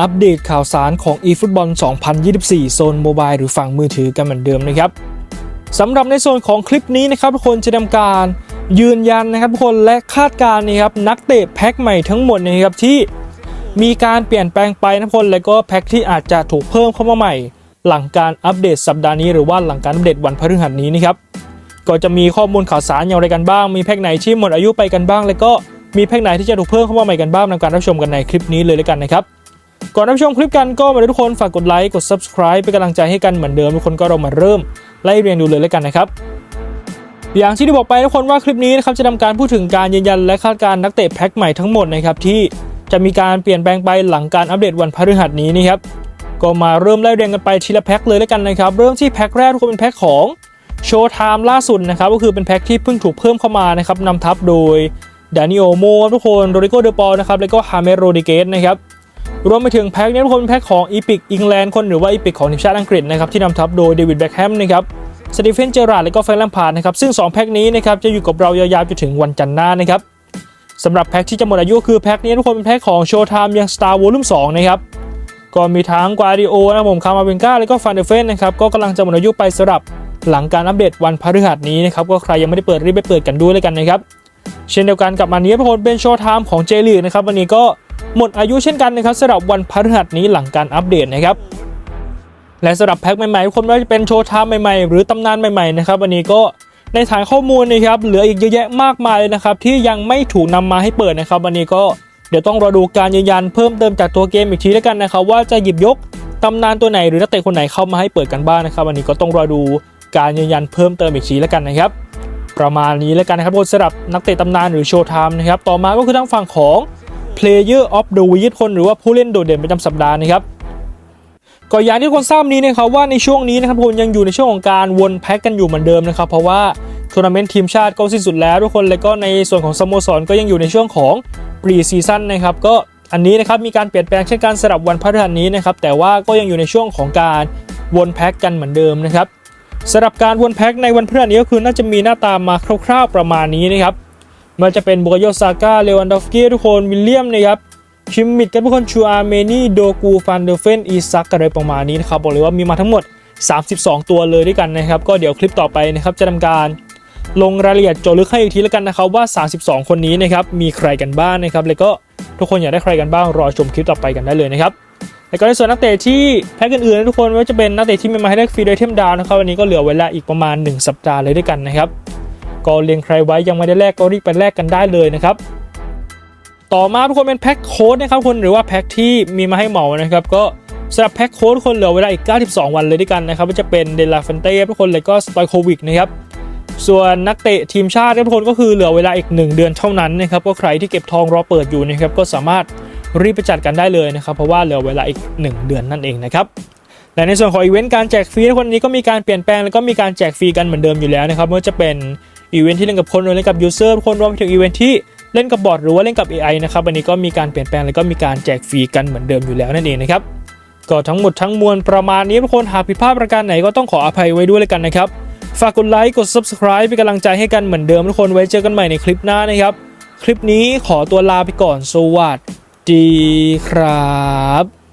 อัปเดตข่าวสารของ eFootball 2024 โซนโมบายหรือฝั่งมือถือกันเหมือนเดิมนะครับสำหรับในโซนของคลิปนี้นะครับทุกคนจะทำการยืนยันนะครับทุกคนและคาดการณ์นะครับนักเตะแพ็คใหม่ทั้งหมดนะครับที่มีการเปลี่ยนแปลงไปนะทุกคนและก็แพ็คที่อาจจะถูกเพิ่มเข้ามาใหม่ หลังการอัปเดตสัปดาห์นี้หรือว่าหลังการอัปเดตวันพฤหัสนี้นะครับก็จะมีข้อมูลข่าวสารอย่างไรกันบ้าง มีแพ็กไหนที่หมดอายุไปกันบ้าง แล้วก็มีแพ็กไหนที่จะถูกเพิ่มเข้ามาใหม่กันบ้างในการรับชมกันในคลิปนี้เลยแล้วกันนะครับ ก่อนรับชมคลิปกันก็มาทุกคนฝากกดไลค์กด subscribe เป็นกำลังใจให้กันเหมือนเดิมทุกคนก็เรามาเริ่มไล่เรียงดูเลยแล้วกันนะครับอย่างที่ได้บอกไปทุกคนว่าคลิปนี้นะครับจะทำการพูดถึงการยืนยันและคาดการณ์นักเตะแพ็กใหม่ทั้งหมดนะครับที่จะมีการเปลี่ยนแปลงไปหลังการอัปเดตวันพฤหัสนี้นะครับก็มาเริ่มไล่เรียงกันไปทีละแพ็คเลยแล้วกันนะครับเริ่มที่แพ็คแรกทุกคนเป็นแพ็คของโชว์ไทม์ล่าสุดนะครับก็คือเป็นแพ็คที่เพิ่งถูกเพิ่มเข้ามานะครับนำทัพโดยดานิโอโมทุกคนโรดิโกเดปอลนะครับแล้วก็ฮาเมโรดิเกสนะครับ รวมไปถึงแพ็คนี้ทุกคนเป็นแพ็คของอีพิกอังกฤษคนหรือว่าอีพิกของทีมชาติอังกฤษนะครับที่นำทัพโดยเดวิดแบ็คแฮมนะครับสตีเฟนเจอราร์ดและก็แฟรงค์แลมพาร์ดนะครับซึ่ง 2 แพ็คนี้นะครับจะอยู่กับเรายาวๆจนถึงวันจันทร์หน้านะครับสำหรับแพ็คที่จะหมดอายุคือแพ็คนี้ทุกคนเป็นแพ็คของโชว์ไทม์ยังสตาร์วอลุ่ม2นะครับก็มีทั้งกวาดิโอนะผมคามาเบนก้าแล้วก็ฟานเดเฟนนะครับก็กำลังจะหมดอายุไปสำหรับหลังการอัปเดตวันพฤหัสนี้นะครับก็ใครยังไม่ได้เปิดรีบไปเปิดกันด้วยเลยกันนะครับเช่นเดียวกันกับมันนี้พลเป็นโชว์ไทม์ของเจลีกนะครับวันนี้ก็ หมดอายุเช่นกันนะครับสำหรับวันพฤหัสนี้หลังการอัปเดตนะครับและสำหรับแพ็คใหม่ๆทุกคนว่าจะเป็นโชว์ไทม์ใหม่ๆ หรือตำนานใหม่ๆนะครับวันนี้ก็ในฐานข้อมูลนะครับเหลืออีกเยอะแยะมากมายเลยนะครับที่ยังไม่ถูกนำมาให้เปิดนะครับ วันนี้ก็เดี๋ยวต้องรอดูการยืนยันเพิ่มเติมจากตัวเกมอีกทีแล้วกันนะครับว่าจะหยิบยกตำนานตัวไหนหรือนักเตะคนไหนเข้ามาให้เปิดกันบ้างนะครับ วันนี้ก็ต้องรอดูการยืนยันเพิ่มเติมอีกทีแล้วกันนะครับ ประมาณนี้แล้วกันนะครับสำหรับนักเตะตำนานหรือโชว์ไทม์นะครับต่อมาก็คือทางฝั่งของ Player of the Week คนหรือว่าผู้เล่นโดดเด่นประจำสัปดาห์นะครับก็อย่างที่คนทราบนี้นะครับว่าในช่วงนี้นะครับทุกคนยังอยู่ในช่วงของการวนแพ็กกันอยู่เหมือนเดิมนะครับ เพราะว่าทัวร์นาเมนต์ทีมชาติก็สิ้นสุดแล้วทุกคนแล้วก็ในส่วนของสโมสรก็ยังอยู่ในช่วงของปรีซีซั่นนะครับก็อันนี้นะครับมีการเปลี่ยนแปลงเช่นกันสำหรับวันพฤหัสนี้นะครับแต่ว่าก็ยังอยู่ในช่วงของการวนแพ็กกันเหมือนเดิมนะครับสำหรับการวนแพ็กในวันพฤหัสนี้ก็คือน่าจะมีหน้าตามาคร่าวๆประมาณนี้นะครับ มันจะเป็นบุกโยซาก้าเลวันดอฟกี้ทุกคนวิลเลียมนะครับคิมมิดกันทุกคนชูอาร์เมนี่โดกูฟันเดอร์เฟนอีซักอะไรประมาณนี้นะครับบอกเลยว่ามีมาทั้งหมด 32 ตัวเลยด้วยกันนะครับ ก็เดี๋ยวคลิปต่อไปนะครับจะทำการลงรายละเอียดโจลึกให้อีกทีแล้วกันนะครับว่า 32 คนนี้นะครับมีใครกันบ้างนะครับ แล้วก็ทุกคนอยากได้ใครกันบ้างรอชมคลิปต่อไปกันได้เลยนะครับแล้วก็ในส่วนนักเตะที่แพ็กอื่นๆนะทุกคนไม่ว่าจะเป็นนักเตะที่มีมาให้ได้ฟรีโดยเทมดาวนะครับวันนี้ก็เหลือเวลาอีกประมาณ 1 สัปดาห์เลยด้วยกันนะครับ ก็เรียงใครไว้ยังไม่ได้แลกก็รีบไปแลกกันได้เลยนะครับต่อมาทุกคนเป็นแพ็คโค้ดนะครับคนหรือว่าแพ็คที่มีมาให้เหมานะครับก็สำหรับแพ็คโค้ดคนเหลือเวลาอีก 92 วันเลยด้วยกันนะครับว่จะเป็นเดลาเฟนเต้ทุกคนเลยก็สตอยโควิกนะครับส่วนนักเตะทีมชาติทุกคนก็คือเหลือเวลาอีก 1 เดือนเท่านั้นนะครับก็ใครที่เก็บทองรอเปิดอยู่นะครับก็สามารถรีบไปจัดกันได้เลยนะครับเพราะว่าเหลือเวลาอีก 1 เดือนนั่นเองนะครับและในส่วนของอีเวนต์การแจกฟรีทุกคนนี้ก็มีการเปลี่ยนแปลงแล้วก็มีการแจกฟรีกันเหมือนเดิมอยู่แล้วนะครับไม่ว่าจะเป็น อีเวนต์ที่เล่นกับคนรือเล่นกับยูเซอร์คนรวมไปถึงอีเวนต์ที่เล่นกับบอทหรือว่าเล่นกับ AI นะครับวันนี้ก็มีการเปลี่ยนแปลงแล้วก็มีการแจกฟรีกันเหมือนเดิมอยู่แล้วนั่นเองนะครับก็ทั้งหมดทั้งมวลประมาณนี้ทุกคนหากผิดพลาดประการไหนก็ต้องขออภัยไว้ด้วยเลยกันนะครับฝากกดไลค์กด subscribe เป็นกำลังใจให้กันเหมือนเดิมทุกคนไว้เจอกันใหม่ในคลิปหน้านะครับ คลิปนี้ขอตัวลาไปก่อนสวัสดีครับ